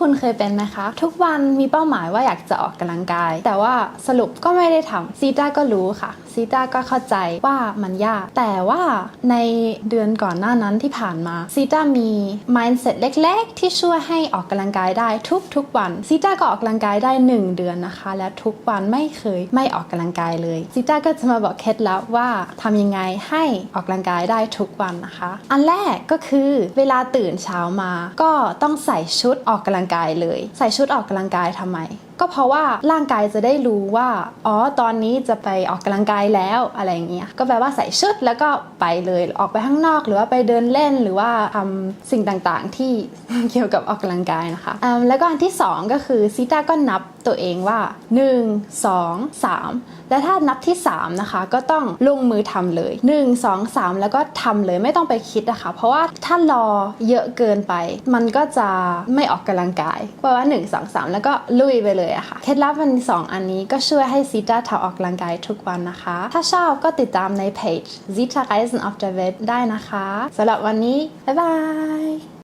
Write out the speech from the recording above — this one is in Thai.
คุณเคยเป็นไหมคะ ทุกวันมีเป้าหมายว่าอยากจะออกกำลังกาย แต่ว่าสรุปก็ไม่ได้ทำซีต้าก็รู้ค่ะซีต้าก็เข้าใจว่ามันยาก แต่ว่าในเดือนก่อนหน้านั้นที่ผ่านมาซีต้ามี mindset เล็ก ๆ ที่ช่วยให้ออกกำลังกายได้ทุกๆวันซีต้าก็ออกกำลังกายได้ 1 เดือนนะคะ และทุกวันไม่เคยไม่ออกกำลังกายเลยซีต้าก็จะมาบอกเคล็ดลับว่าทำยังไงให้ออกกำลังกายได้ทุกวันนะคะ อันแรกก็คือเวลาตื่นเช้ามา ก็ต้องใส่ชุดออกกำลังกายเลย ใส่ชุดออกกำลังกายทำไม ก็เพราะว่าร่างกายจะได้รู้ว่าอ๋อตอนนี้จะไปออกกำลังกายแล้วอะไรอย่างเงี้ยก็แปลว่าใส่ชุดแล้วก็ไปเลยออกไปข้างนอก หรือว่าไปเดินเล่นหรือว่าทำสิ่งต่างๆ ที่เกี่ยวกับออกกำลังกายนะคะอืมแล้วก็อันที่สองก็คือซิต้าก็นับตัวเองว่า 1 2 3 และถ้านับที่ 3 นะคะ ก็ต้องลงมือทำเลย 1 2 3 แล้วก็ทำเลยไม่ต้องไปคิดนะคะเพราะว่าถ้ารอเยอะเกินไป มันก็จะไม่ออกกำลังกายเพราะว่า 1 2 3 แล้วก็ลุยไปเลยอะค่ะเคล็ดลับมันสองอันนี้ก็ช่วยให้ซิต้าทำออกกำลังกายทุกวันนะคะ ถ้าชอบก็ติดตามในเพจ Zita Reisen auf der Welt ได้นะคะสำหรับวันนี้ บ๊ายบาย